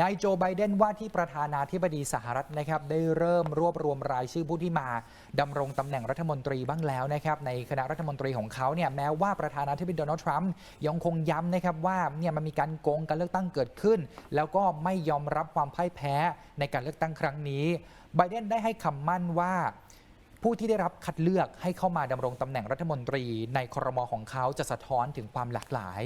นายโจไบเดนว่าที่ประธานาธิบดีสหรัฐนะครับได้เริ่มรวบรวมรายชื่อผู้ที่มาดำรงตำแหน่งรัฐมนตรีบ้างแล้วนะครับในคณะรัฐมนตรีของเขาเนี่ยแม้ว่าประธานาธิบดีโดนัลด์ทรัมป์ยังคงย้ำนะครับว่าเนี่ยมันมีการโกงการเลือกตั้งเกิดขึ้น แล้วก็ไม่ยอมรับความพ่ายแพ้ในการเลือกตั้งครั้งนี้ไบเดนได้ให้คำมั่นว่าผู้ที่ได้รับคัดเลือกให้เข้ามาดำรงตำแหน่งรัฐมนตรีในครมของเขาจะสะท้อนถึงความหลากหลาย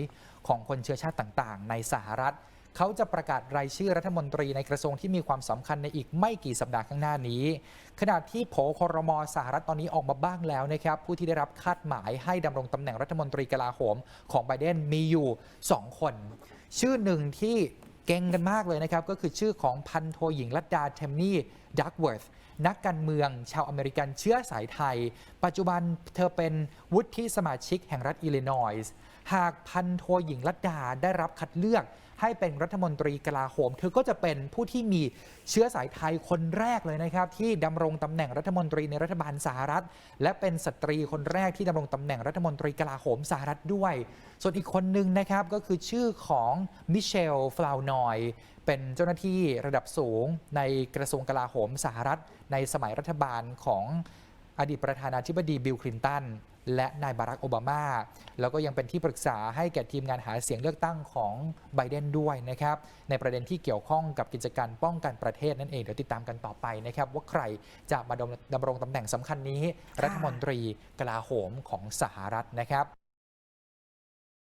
ของคนเชื้อชาติต่าง ๆ ในสหรัฐ เขาจะประกาศรายชื่อรัฐมนตรีในกระทรวงที่มีความสำคัญในอีกไม่กี่สัปดาห์ข้างหน้านี้ ขณะที่โผครมสหรัฐตอนนี้ออกมาบ้างแล้วนะครับ ผู้ที่ได้รับคาดหมายให้ดำรงตำแหน่งรัฐมนตรีกลาโหมของไบเดนมีอยู่ 2 คน ชื่อหนึ่งที่ เก่งกันมากเลยนะครับ ก็คือชื่อของพันโทหญิงลัดดาเทมนี่ดักเวิร์ธนักการเมืองชาวอเมริกันเชื้อสายไทย ปัจจุบันเธอเป็นวุฒิสมาชิกแห่งรัฐอิลลินอยส์หากพันโทหญิงลัดดาได้รับคัดเลือก ให้เป็นรัฐมนตรีกลาโหม เธอก็จะเป็นผู้ที่มีเชื้อสายไทยคนแรกเลยนะครับ ที่ดำรงตำแหน่งรัฐมนตรีในรัฐบาลสหรัฐ และเป็นสตรีคนแรกที่ดำรงตำแหน่งรัฐมนตรีกลาโหมสหรัฐด้วย ส่วนอีกคนหนึ่งนะครับก็คือชื่อของมิเชลฟลาวนอย เป็นเจ้าหน้าที่ระดับสูงในกระทรวงกลาโหมสหรัฐ ในสมัยรัฐบาลของอดีตประธานาธิบดีบิลคลินตันและนายบารักโอบามา แล้วก็ยังเป็นที่ปรึกษาให้แก่ทีมงานหาเสียงเลือกตั้งของไบเดนด้วยนะครับ ในประเด็นที่เกี่ยวข้องกับกิจการป้องกันประเทศนั่นเอง เดี๋ยวติดตามกันต่อไปนะครับ ว่าใครจะมาดำดำรงตำแหน่งสำคัญนี้ รัฐมนตรีกลาโหมของสหรัฐนะครับ